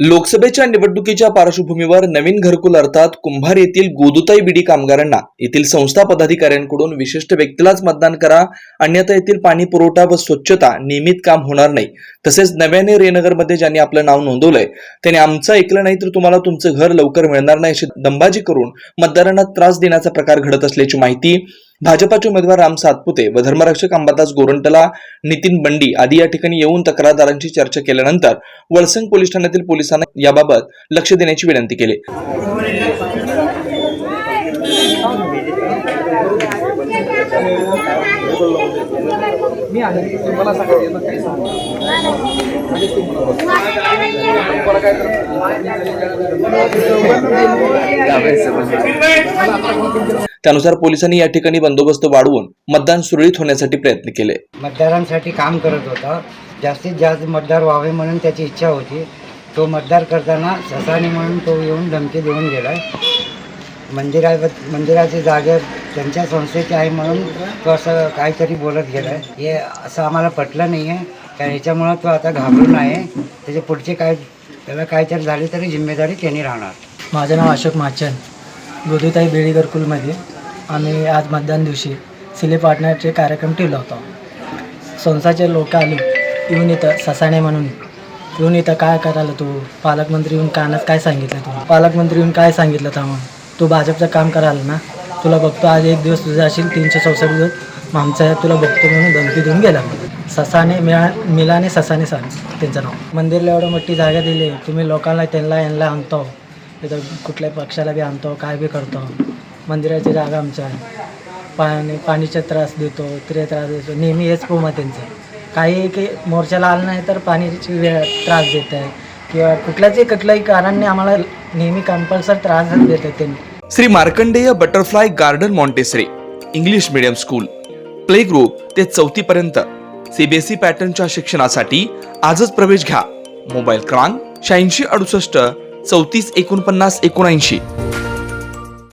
लोकसभेच्या निवडणुकीच्या पार्श्वभूमीवर नवीन घरकुल अर्थात कुंभार येथील गोदुताई बिडी कामगारांना येथील संस्था पदाधिकाऱ्यांकडून विशिष्ट व्यक्तीलाच मतदान करा अन्यथा येथील पाणी पुरवठा व स्वच्छता नियमित काम होणार नाही. तसेच नव्याने रेनगरमध्ये ज्यांनी आपलं नाव नोंदवलंय त्यांनी आमचं ऐकलं नाही तर तुम्हाला तुमचं घर लवकर मिळणार नाही अशी दंबाजी करून मतदारांना त्रास देण्याचा प्रकार घडत असल्याची माहिती भाजपाचे उमेदवार राम सातपुते व धर्मरक्षक अंबादास गोरंटला नितीन बंडी आदी या ठिकाणी येऊन तक्रारदारांची चर्चा केल्यानंतर वळसंग पोलीस ठाण्यातील पोलिसांना याबाबत लक्ष देण्याची विनंती केली. मी आहे तुम्हाला सांगायचं यांना काही सांगू म्हणजे तुम्हाला त्यानुसार पोलिसांनी या ठिकाणी बंदोबस्त वाढवून मतदान सुरळीत होण्यासाठी प्रयत्न केले. मतदारांसाठी काम करत होता. जास्तीत जास्त मतदार व्हावे म्हणून त्याची इच्छा होती. तो मतदार करताना ससानी म्हणून तो येऊन धमकी देऊन गेला मंदिरा मंदिराची जागा त्यांच्या संस्थेची आहे म्हणून तो असं काहीतरी बोलत गेला हे असं आम्हाला पटलं नाही आहे कारण याच्यामुळं तो आता घाबरून आहे. त्याचे पुढचे काय त्याला काहीतरी झाली तरी जिम्मेदारी त्यांनी राहणार. माझं नाव अशोक माचन. गोदूताई बेडी घरकुलमध्ये आम्ही आज मतदान दिवशी सिले पार्टनरचे कार्यक्रम ठेवला होता. संसाचे लोक आले येऊन इथं ससाणे म्हणून. येऊन इथं काय करायला तू? पालकमंत्री येऊन कानात काय सांगितलं तू? पालकमंत्री येऊन काय सांगितलं था मग तू भाजपचं काम करायला ना? तुला बघतो आज एक दिवस तुझा असेल तीनशे चौसष्ट दिवस. मामचा तुला बघतो म्हणून धमकी देऊन गेला. ससाने मिळा मिलाने ससाने सांग त्यांचं नाव. मंदिरला एवढं मोठी जागा दिली तुम्ही लोकांना त्यांना यांना आणतो. इथं कुठल्याही पक्षाला बी आणतो काय बी करतो. मंदिराची जागा आमच्या आहे. पाणी पाणीचा त्रास देतो त्रे त्रास देतो. नेहमी हेच पोमा त्यांचं. काही काही मोर्चाला आलं नाही तर पाणीची वेळ त्रास देत आहे. किंवा कुठल्याच कुठल्याही कारणाने आम्हाला नेहमी कंपल्सर त्रास देत आहेत त्यांनी. Shri Markandey butterfly garden Montessori English medium school. Play group ते चौथी पर्यंत. सीबीएसई पॅटर्नच्या शिक्षणासाठी आजच प्रवेश घ्या. मोबाईल क्रमांक शहाऐंशी अडुसष्ट चौतीस एकोणपन्नास एकोणऐंशी.